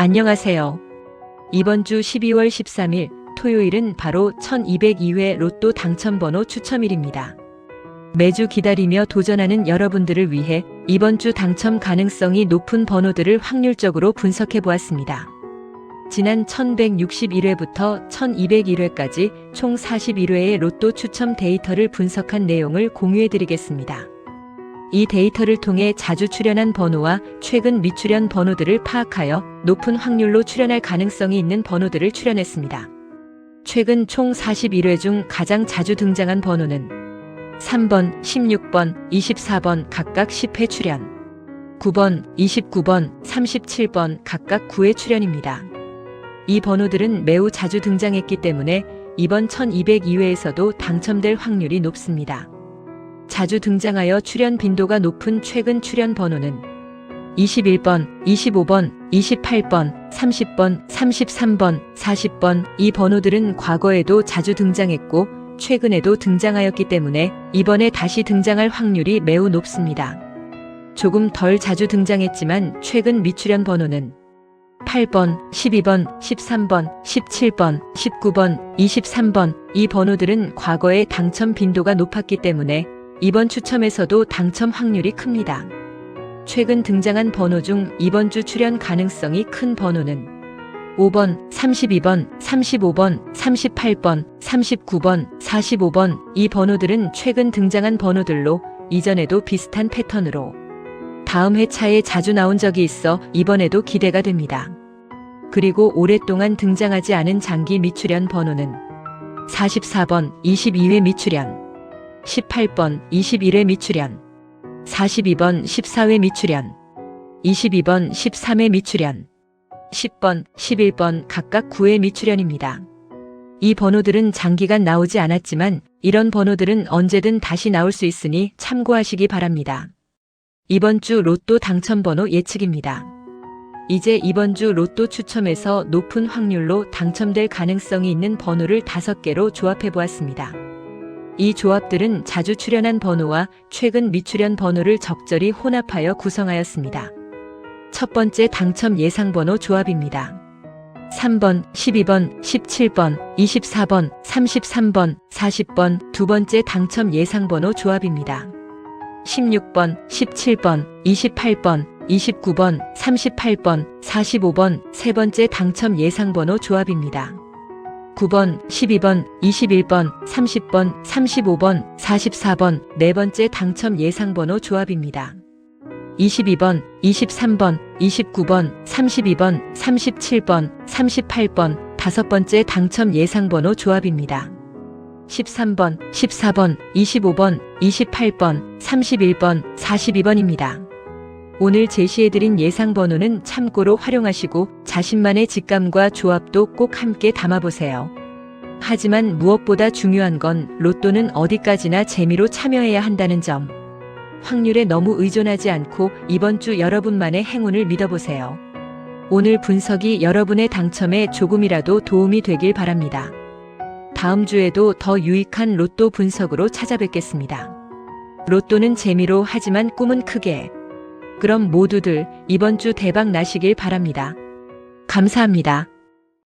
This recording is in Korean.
안녕하세요. 이번 주 12월 13일 토요일은 바로 1202회 로또 당첨번호 추첨일입니다. 매주 기다리며 도전하는 여러분들을 위해 이번 주 당첨 가능성이 높은 번호들을 확률적으로 분석해 보았습니다. 지난 1161회부터 1201회까지 총 41회의 로또 추첨 데이터를 분석한 내용을 공유해 드리겠습니다. 이 데이터를 통해 자주 출연한 번호와 최근 미출연 번호들을 파악하여 높은 확률로 출연할 가능성이 있는 번호들을 출연했습니다. 최근 총 41회 중 가장 자주 등장한 번호는 3번, 16번, 24번 각각 10회 출연, 9번, 29번, 37번 각각 9회 출연입니다. 이 번호들은 매우 자주 등장했기 때문에 이번 1202회에서도 당첨될 확률이 높습니다. 자주 등장하여 출연 빈도가 높은 최근 출연 번호는 21번, 25번, 28번, 30번, 33번, 40번 이 번호들은 과거에도 자주 등장했고 최근에도 등장하였기 때문에 이번에 다시 등장할 확률이 매우 높습니다. 조금 덜 자주 등장했지만 최근 미출연 번호는 8번, 12번, 13번, 17번, 19번, 23번 이 번호들은 과거에 당첨 빈도가 높았기 때문에 이번 추첨에서도 당첨 확률이 큽니다. 최근 등장한 번호 중 이번 주 출연 가능성이 큰 번호는 5번, 32번, 35번, 38번, 39번, 45번 이 번호들은 최근 등장한 번호들로 이전에도 비슷한 패턴으로 다음 회차에 자주 나온 적이 있어 이번에도 기대가 됩니다. 그리고 오랫동안 등장하지 않은 장기 미출연 번호는 44번, 22회 미출연, 18번, 21회 미출연, 42번, 14회 미출연, 22번, 13회 미출연, 10번, 11번 각각 9회 미출연입니다. 이 번호들은 장기간 나오지 않았지만 이런 번호들은 언제든 다시 나올 수 있으니 참고하시기 바랍니다. 이번 주 로또 당첨 번호 예측입니다. 이제 이번 주 로또 추첨에서 높은 확률로 당첨될 가능성이 있는 번호를 5개로 조합해 보았습니다. 이 조합들은 자주 출연한 번호와 최근 미출연 번호를 적절히 혼합하여 구성하였습니다. 첫 번째 당첨 예상 번호 조합입니다. 3번, 12번, 17번, 24번, 33번, 40번 두 번째 당첨 예상 번호 조합입니다. 16번, 17번, 28번, 29번, 38번, 45번 세 번째 당첨 예상 번호 조합입니다. 9번, 12번, 21번, 30번, 35번, 44번 네 번째 당첨 예상 번호 조합입니다. 22번, 23번, 29번, 32번, 37번, 38번 다섯 번째 당첨 예상 번호 조합입니다. 13번, 14번, 25번, 28번, 31번, 42번입니다. 오늘 제시해드린 예상 번호는 참고로 활용하시고 자신만의 직감과 조합도 꼭 함께 담아보세요. 하지만 무엇보다 중요한 건 로또는 어디까지나 재미로 참여해야 한다는 점. 확률에 너무 의존하지 않고 이번 주 여러분만의 행운을 믿어보세요. 오늘 분석이 여러분의 당첨에 조금이라도 도움이 되길 바랍니다. 다음 주에도 더 유익한 로또 분석으로 찾아뵙겠습니다. 로또는 재미로 하지만 꿈은 크게. 그럼 모두들 이번 주 대박 나시길 바랍니다. 감사합니다.